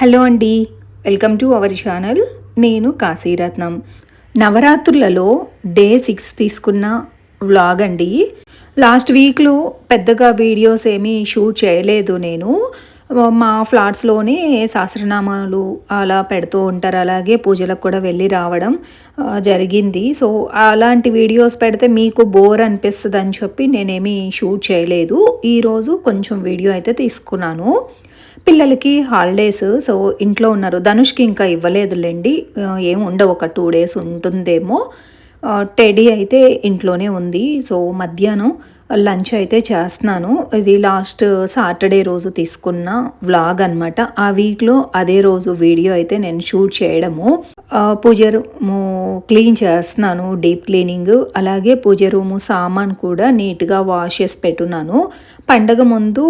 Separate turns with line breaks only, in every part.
Hello అండి. Welcome to our channel. నేను కాశీరత్నం. నవరాత్రులలో డే సిక్స్ తీసుకున్న వ్లాగ్ అండి. లాస్ట్ వీక్లో పెద్దగా వీడియోస్ ఏమీ షూట్ చేయలేదు నేను. మా ఫ్లాట్స్లోనే సహస్రనామాలు అలా పెడుతూ ఉంటారు. అలాగే పూజలకు కూడా వెళ్ళి రావడం జరిగింది. సో అలాంటి వీడియోస్ పెడితే మీకు బోర్ అనిపిస్తుంది అని చెప్పి నేనేమి షూట్ చేయలేదు. ఈరోజు కొంచెం వీడియో అయితే తీసుకున్నాను. పిల్లలకి హాలిడేస్ సో ఇంట్లో ఉన్నారు. ధనుష్కి ఇంకా ఇవ్వలేదులేండి. ఏం ఉండవు ఒక టూ డేస్ ఉంటుందేమో. టెడీ అయితే ఇంట్లోనే ఉంది. సో మధ్యాహ్నం లంచ్ అయితే చేస్తున్నాను. ఇది లాస్ట్ సాటర్డే రోజు తీసుకున్న వ్లాగ్ అనమాట ఆ వీక్లో అదే రోజు వీడియో అయితే నేను షూట్ చేయడము. పూజ రూము క్లీన్ చేస్తున్నాను డీప్ క్లీనింగ్. అలాగే పూజ రూము సామాన్ కూడా నీట్గా వాష్ చేసి పెట్టున్నాను. పండగ ముందు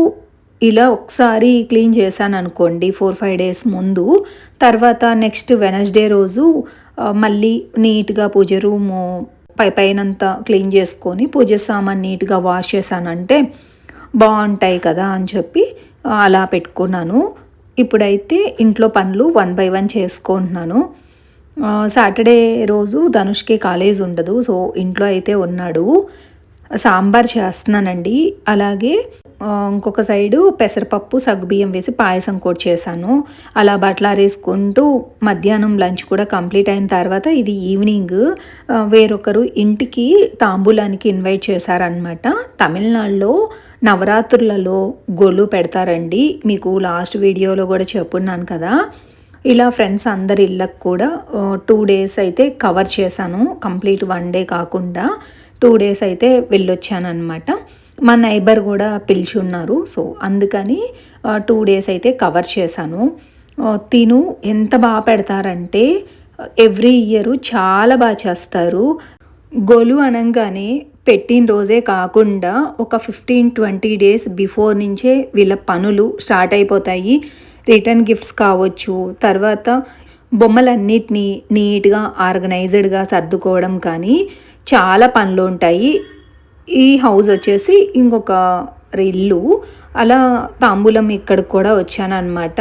ఇలా ఒకసారి క్లీన్ చేశాను అనుకోండి ఫోర్ ఫైవ్ డేస్ ముందు. తర్వాత నెక్స్ట్ వెనస్డే రోజు మళ్ళీ నీట్గా పూజ రూము పై పైనంతా క్లీన్ చేసుకొని పూజ సామాన్ నీట్గా వాష్ చేశానంటే బాగుంటాయి కదా అని చెప్పి అలా పెట్టుకున్నాను. ఇప్పుడైతే ఇంట్లో పనులు వన్ బై వన్ చేసుకుంటున్నాను. సాటర్డే రోజు ధనుష్కి కాలేజ్ ఉండదు సో ఇంట్లో అయితే ఉన్నాడు. సాంబార్ చేస్తున్నానండి. అలాగే ఇంకొక సైడు పెసరపప్పు సగ్గుబియ్యం వేసి పాయసం కూడా చేశాను. అలా బట్టలారేసుకుంటూ మధ్యాహ్నం లంచ్ కూడా కంప్లీట్ అయిన తర్వాత ఇది ఈవినింగ్ వేరొకరు ఇంటికి తాంబూలానికి ఇన్వైట్ చేశారనమాట తమిళనాడులో నవరాత్రులలో గొల్లు పెడతారండి. మీకు లాస్ట్ వీడియోలో కూడా చెప్పున్నాను కదా. ఇలా ఫ్రెండ్స్ అందరి ఇళ్ళకు కూడా టూ డేస్ అయితే కవర్ చేశాను. కంప్లీట్ వన్ డే కాకుండా. టూ డేస్ అయితే వెళ్ళొచ్చానమాట మా నైబర్ కూడా పిలిచి ఉన్నారు. సో అందుకని టూ డేస్ అయితే కవర్ చేశాను. తిను ఎంత బాగా పెడతారంటే ఎవ్రీ ఇయర్ చాలా బాగా చేస్తారు. గొలు అనగానే పెట్టిన రోజే కాకుండా ఒక ఫిఫ్టీన్ ట్వంటీ డేస్ బిఫోర్ నుంచే వీళ్ళ పనులు స్టార్ట్ అయిపోతాయి. రిటర్న్ గిఫ్ట్స్ కావచ్చు తర్వాత బొమ్మలన్నిటినీ నీట్గా ఆర్గనైజ్డ్గా సర్దుకోవడం కానీ చాలా పనులు ఉంటాయి. ఈ హౌస్ వచ్చేసి ఇంకొక ఇల్లు. అలా తాంబూలం ఇక్కడికి కూడా వచ్చానమాట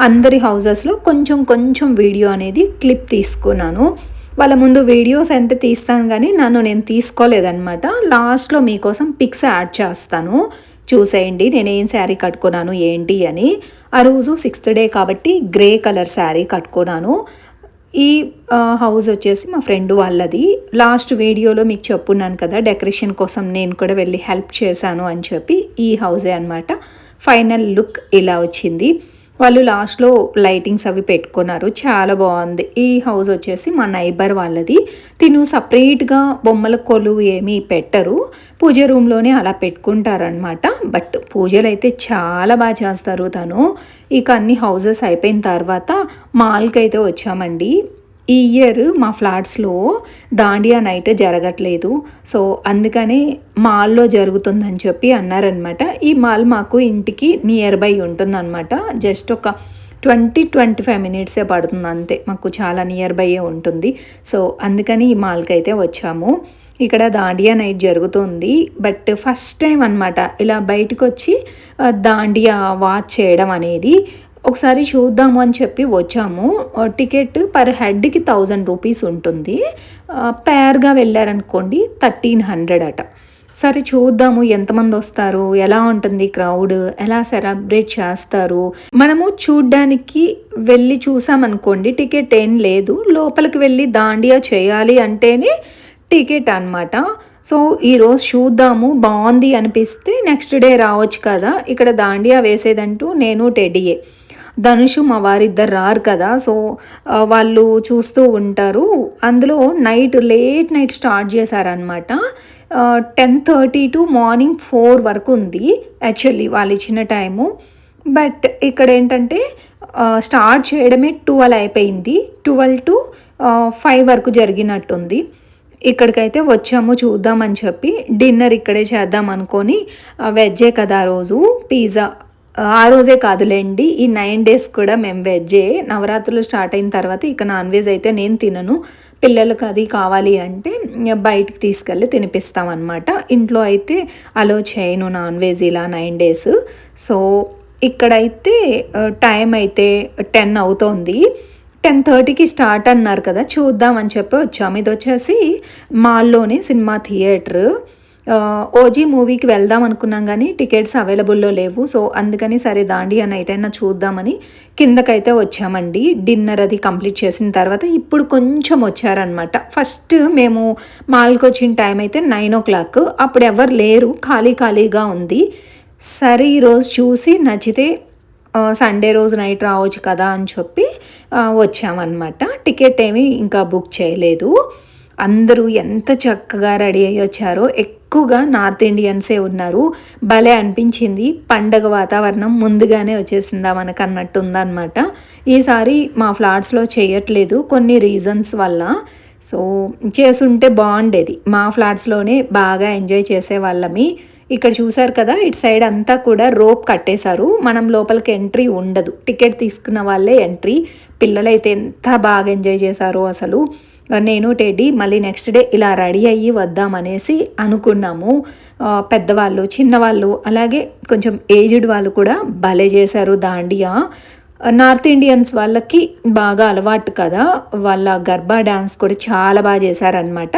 అందరి హౌజెస్లో కొంచెం కొంచెం వీడియో అనేది క్లిప్ తీసుకున్నాను. వాళ్ళ ముందు వీడియోస్ అంటే తీస్తాను కానీ నన్ను నేను తీసుకోలేదన్నమాట. లాస్ట్లో మీకోసం పిక్స్ యాడ్ చేస్తాను. చూసేయండి నేను ఏం శారీ కట్టుకున్నాను ఏంటి అని. ఆ రోజు సిక్స్త్ డే కాబట్టి గ్రే కలర్ శారీ కట్టుకున్నాను. ఈ హౌస్ వచ్చేసి మా ఫ్రెండ్ వాళ్ళది. లాస్ట్ వీడియోలో మీకు చెప్పున్నాను కదా డెకరేషన్ కోసం నేను కూడా వెళ్ళి హెల్ప్ చేశాను అని చెప్పి ఈ హౌసే అనమాట ఫైనల్ లుక్ ఇలా వచ్చింది. వాళ్ళు లాస్ట్లో లైటింగ్స్ అవి పెట్టుకున్నారు. చాలా బాగుంది. ఈ హౌస్ వచ్చేసి మా నైబర్ వాళ్ళది. తిను సపరేట్గా బొమ్మల కొలువు ఏమీ పెట్టరు. పూజ రూమ్లోనే అలా పెట్టుకుంటారనమాట బట్ పూజలు అయితే చాలా బాగా చేస్తారు తను. ఇక అన్ని హౌసెస్ అయిపోయిన తర్వాత మాల్కి అయితే వచ్చామండి. ఈ ఇయర్ మా ఫ్లాట్స్లో దాండియా నైట్ జరగట్లేదు. సో అందుకని మాల్లో జరుగుతుందని చెప్పి అన్నారనమాట ఈ మాల్ మాకు ఇంటికి నియర్ బై ఉంటుందన్నమాట. జస్ట్ ఒక ట్వంటీ ట్వంటీ ఫైవ్ మినిట్సే పడుతుంది అంతే. మాకు చాలా నియర్ బైయే ఉంటుంది. సో అందుకని ఈ మాల్కి అయితే వచ్చాము. ఇక్కడ దాండియా నైట్ జరుగుతుంది. బట్ ఫస్ట్ టైం అనమాట ఇలా బయటకు వచ్చి దాండియా వాచ్ చేయడం అనేది ఒకసారి చూద్దాము అని చెప్పి వచ్చాము. టికెట్ పర్ హెడ్కి థౌజండ్ రూపీస్ ఉంటుంది. పేర్గా వెళ్ళారనుకోండి థర్టీన్ హండ్రెడ్ అట. సరే చూద్దాము ఎంతమంది వస్తారు ఎలా ఉంటుంది క్రౌడ్ ఎలా సెలబ్రేట్ చేస్తారు. మనము చూడ్డానికి వెళ్ళి చూసామనుకోండి టికెట్ ఏం లేదు. లోపలికి వెళ్ళి దాండియా చేయాలి అంటేనే టికెట్ అన్నమాట. సో ఈరోజు చూద్దాము బాగుంది అనిపిస్తే నెక్స్ట్ డే రావచ్చు కదా. ఇక్కడ దాండియా వేసేదంటూ నేను టెడ్డీయే. ధనుషు మా వారిద్దరు రారు కదా సో వాళ్ళు చూస్తూ ఉంటారు. అందులో నైట్ లేట్ నైట్ స్టార్ట్ చేశారనమాట ten thirty to morning four వరకు ఉంది యాక్చువల్లీ వాళ్ళు ఇచ్చిన టైము. బట్ ఇక్కడ ఏంటంటే స్టార్ట్ చేయడమే ట్వెల్వ్ అయిపోయింది. ట్వెల్వ్ టు ఫైవ్ వరకు జరిగినట్టుంది. ఇక్కడికైతే వచ్చాము చూద్దామని చెప్పి డిన్నర్ ఇక్కడే చేద్దాం అనుకొని వెజ్జే కదా రోజు పిజ్జా. ఆ రోజే కాదులేండి ఈ నైన్ డేస్ కూడా మేము వెజ్జే. నవరాత్రులు స్టార్ట్ అయిన తర్వాత ఇక నాన్ వెజ్ అయితే నేను తినను. పిల్లలకు అది కావాలి అంటే బయటికి తీసుకెళ్ళి తినిపిస్తాం అనమాట ఇంట్లో అయితే అలో చేయను నాన్ వెజ్ ఇలా నైన్ డేస్. సో ఇక్కడైతే టైం అయితే టెన్ అవుతోంది. టెన్ థర్టీకి స్టార్ట్ అన్నారు కదా చూద్దామని చెప్పి వచ్చాము. ఇది వచ్చేసి మాల్లోనే సినిమా థియేటర్. ఓజీ మూవీకి వెళ్దాం అనుకున్నాం కానీ టికెట్స్ అవైలబుల్లో లేవు. సో అందుకని సరే దాండి అని అయినా చూద్దామని కిందకైతే వచ్చామండి. డిన్నర్ అది కంప్లీట్ చేసిన తర్వాత ఇప్పుడు కొంచెం వచ్చారనమాట ఫస్ట్ మేము మాల్కి వచ్చిన టైం అయితే నైన్ ఓ క్లాక్ అప్పుడు ఎవరు లేరు. ఖాళీ ఖాళీగా ఉంది. సరే ఈరోజు చూసి నచ్చితే సండే రోజు నైట్ రావచ్చు కదా అని చెప్పి వచ్చామన్నమాట. టికెట్ ఏమీ ఇంకా బుక్ చేయలేదు. అందరూ ఎంత చక్కగా రెడీ అయ్యి వచ్చారో ఎక్కువగా నార్త్ ఇండియన్సే ఉన్నారు. భలే అనిపించింది. పండగ వాతావరణం ముందుగానే వచ్చేసిందా మనకు అన్నట్టు ఉందన్నమాట ఈసారి మా ఫ్లాట్స్లో చేయట్లేదు కొన్ని రీజన్స్ వల్ల. సో చేసుంటే బాగుండేది. మా ఫ్లాట్స్లోనే బాగా ఎంజాయ్ చేసే వాళ్ళమి. ఇక్కడ చూసారు కదా ఇటు సైడ్ అంతా కూడా రోప్ కట్టేశారు. మనం లోపలికి ఎంట్రీ ఉండదు. టికెట్ తీసుకున్న వాళ్ళే ఎంట్రీ. పిల్లలైతే ఎంత బాగా ఎంజాయ్ చేశారో అసలు. నేను టెడ్డీ మళ్ళీ నెక్స్ట్ డే ఇలా రెడీ అయ్యి వద్దామనేసి అనుకున్నాము. పెద్దవాళ్ళు చిన్నవాళ్ళు అలాగే కొంచెం ఏజ్డ్ వాళ్ళు కూడా భలే చేశారు దాండియా. నార్త్ ఇండియన్స్ వాళ్ళకి బాగా అలవాటు కదా వాళ్ళ గర్భా డ్యాన్స్ కూడా చాలా బాగా చేశారనమాట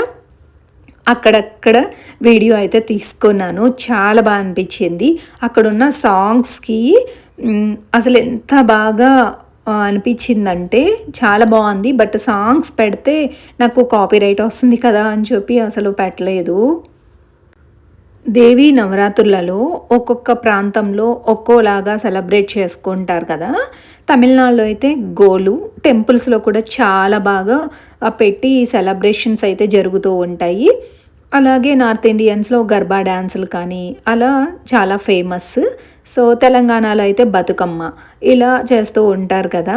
అక్కడక్కడ వీడియో అయితే తీసుకున్నాను చాలా బాగా అనిపించింది. అక్కడున్న సాంగ్స్కి అసలు ఎంత బాగా అనిపించిందంటే చాలా బాగుంది బట్ సాంగ్స్ పెడితే నాకు కాపీరైట్ వస్తుంది కదా అని చెప్పి అసలు పెట్టలేదు. దేవి నవరాత్రులలో ఒక్కొక్క ప్రాంతంలో ఒక్కోలాగా సెలబ్రేట్ చేసుకుంటారు కదా. తమిళనాడులో అయితే గోలు టెంపుల్స్లో కూడా చాలా బాగా పెట్టి సెలబ్రేషన్స్ అయితే జరుగుతూ ఉంటాయి. అలాగే నార్త్ ఇండియన్స్లో గర్బా డ్యాన్సులు కానీ అలా చాలా ఫేమస్. సో తెలంగాణలో అయితే బతుకమ్మ ఇలా చేస్తూ ఉంటారు కదా.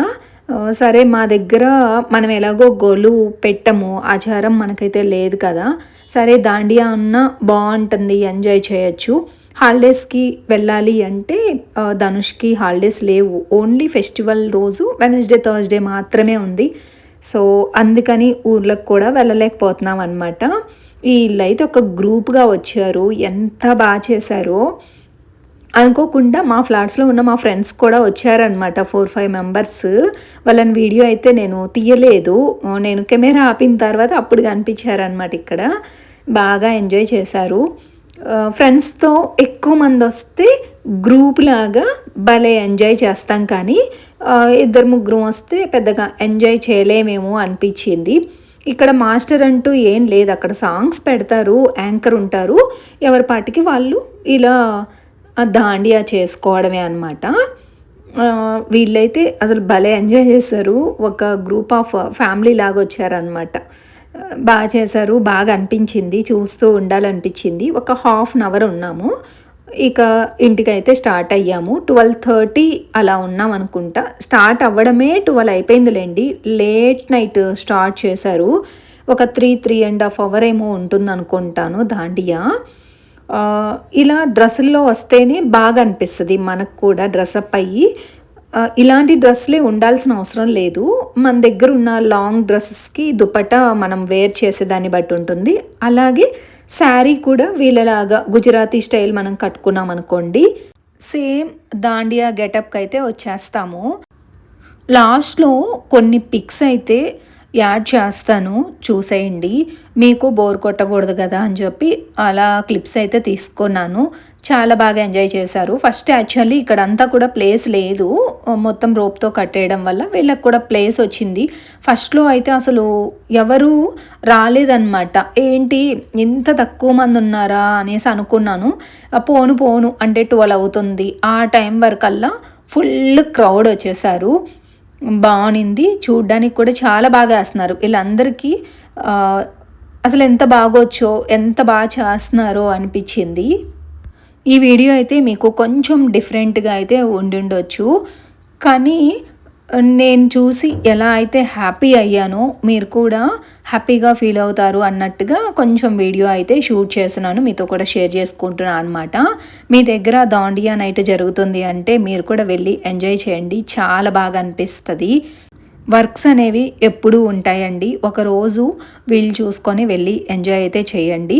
సరే మా దగ్గర మనం ఎలాగో గోలు పెట్టము ఆచారం మనకైతే లేదు కదా. సరే దాండియా ఉన్న బాగుంటుంది ఎంజాయ్ చేయొచ్చు. హాలిడేస్కి వెళ్ళాలి అంటే ధనుష్కి హాలిడేస్ లేవు. ఓన్లీ ఫెస్టివల్ రోజు వెనస్డే థర్స్డే మాత్రమే ఉంది. సో అందుకని ఊర్లకు కూడా వెళ్ళలేకపోతున్నాం అనమాట ఈ అయితే ఒక గ్రూప్గా వచ్చారు. ఎంత బాగా చేశారో. అనుకోకుండా మా ఫ్లాట్స్లో ఉన్న మా ఫ్రెండ్స్ కూడా వచ్చారనమాట ఫోర్ ఫైవ్ మెంబర్స్. వాళ్ళని వీడియో అయితే నేను తీయలేదు. నేను కెమెరా ఆపిన తర్వాత అప్పుడు కనిపించారనమాట ఇక్కడ. బాగా ఎంజాయ్ చేశారు. ఫ్రెండ్స్తో ఎక్కువ మంది వస్తే గ్రూప్ లాగా భలే ఎంజాయ్ చేస్తాం కానీ ఇద్దరు ముగ్గురు వస్తే పెద్దగా ఎంజాయ్ చేయలేమేమో అనిపించింది. ఇక్కడ మాస్టర్ అంటూ ఏం లేదు. అక్కడ సాంగ్స్ పెడతారు యాంకర్ ఉంటారు. ఎవరి పాటికి వాళ్ళు ఇలా దాండియా చేసుకోవడమే అనమాట వీళ్ళైతే అసలు భలే ఎంజాయ్ చేశారు. ఒక గ్రూప్ ఆఫ్ ఫ్యామిలీ లాగా వచ్చారనమాట బాగా చేశారు బాగా అనిపించింది చూస్తూ ఉండాలనిపించింది. ఒక హాఫ్ అన్ అవర్ ఉన్నాము. ఇక ఇంటికైతే స్టార్ట్ అయ్యాము. ట్వెల్వ్ థర్టీ అలా ఉన్నాం అనుకుంటా. స్టార్ట్ అవ్వడమే ట్వెల్వ్ అయిపోయిందిలేండి. లేట్ నైట్ స్టార్ట్ చేశారు. ఒక three three and half hour ఏమో ఉంటుంది అనుకుంటాను దాండియా. ఇలా డ్రెస్సుల్లో వస్తేనే బాగా అనిపిస్తుంది. మనకు కూడా డ్రెస్అప్ అయ్యి ఇలాంటి డ్రెస్లే ఉండాల్సిన అవసరం లేదు. మన దగ్గర ఉన్న లాంగ్ డ్రెస్సెస్కి దుపట్టా మనం వేర్ చేసేదాన్ని బట్టి ఉంటుంది. అలాగే శారీ కూడా వీళ్ళలాగా గుజరాతీ స్టైల్ మనం కట్టుకున్నాం అనుకోండి సేమ్ దాండియా గెటప్కి అయితే వచ్చేస్తాము. లాస్ట్లో కొన్ని పిక్స్ అయితే యాడ్ చేస్తాను. చూసేయండి. మీకు బోర్ కొట్టకూడదు కదా అని చెప్పి అలా క్లిప్స్ అయితే తీసుకున్నాను. చాలా బాగా ఎంజాయ్ చేశారు. ఫస్ట్ యాక్చువల్లీ ఇక్కడ అంతా కూడా ప్లేస్ లేదు. మొత్తం రోప్తో కట్టేయడం వల్ల వీళ్ళకి కూడా ప్లేస్ వచ్చింది. ఫస్ట్లో అయితే అసలు ఎవరు రాలేదన్నమాట. ఏంటి ఇంత తక్కువ మంది ఉన్నారా అనేసి అనుకున్నాను. పోను పోను అంటే ట్వెల్వ్ అవుతుంది. ఆ టైం వరకల్లా ఫుల్ క్రౌడ్ వచ్చేసారు బాగునింది చూడ్డానికి కూడా చాలా బాగా వేస్తున్నారు వీళ్ళందరికీ అసలు ఎంత బాగోచ్చో ఎంత బాగా చేస్తున్నారో అనిపించింది. ఈ వీడియో అయితే మీకు కొంచెం డిఫరెంట్గా అయితే ఉండిండొచ్చు. కానీ నేను చూసి ఎలా అయితే హ్యాపీ అయ్యానో మీరు కూడా హ్యాపీగా ఫీల్ అవుతారు అన్నట్టుగా కొంచెం వీడియో అయితే షూట్ చేస్తున్నాను. మీతో కూడా షేర్ చేసుకుంటున్నాను అనమాట మీ దగ్గర దాండియా నైట్ జరుగుతుంది అంటే మీరు కూడా వెళ్ళి ఎంజాయ్ చేయండి. చాలా బాగా అనిపిస్తుంది. వర్క్స్ అనేవి ఎప్పుడూ ఉంటాయండి. ఒకరోజు వీళ్ళు చూసుకొని వెళ్ళి ఎంజాయ్ అయితే చేయండి.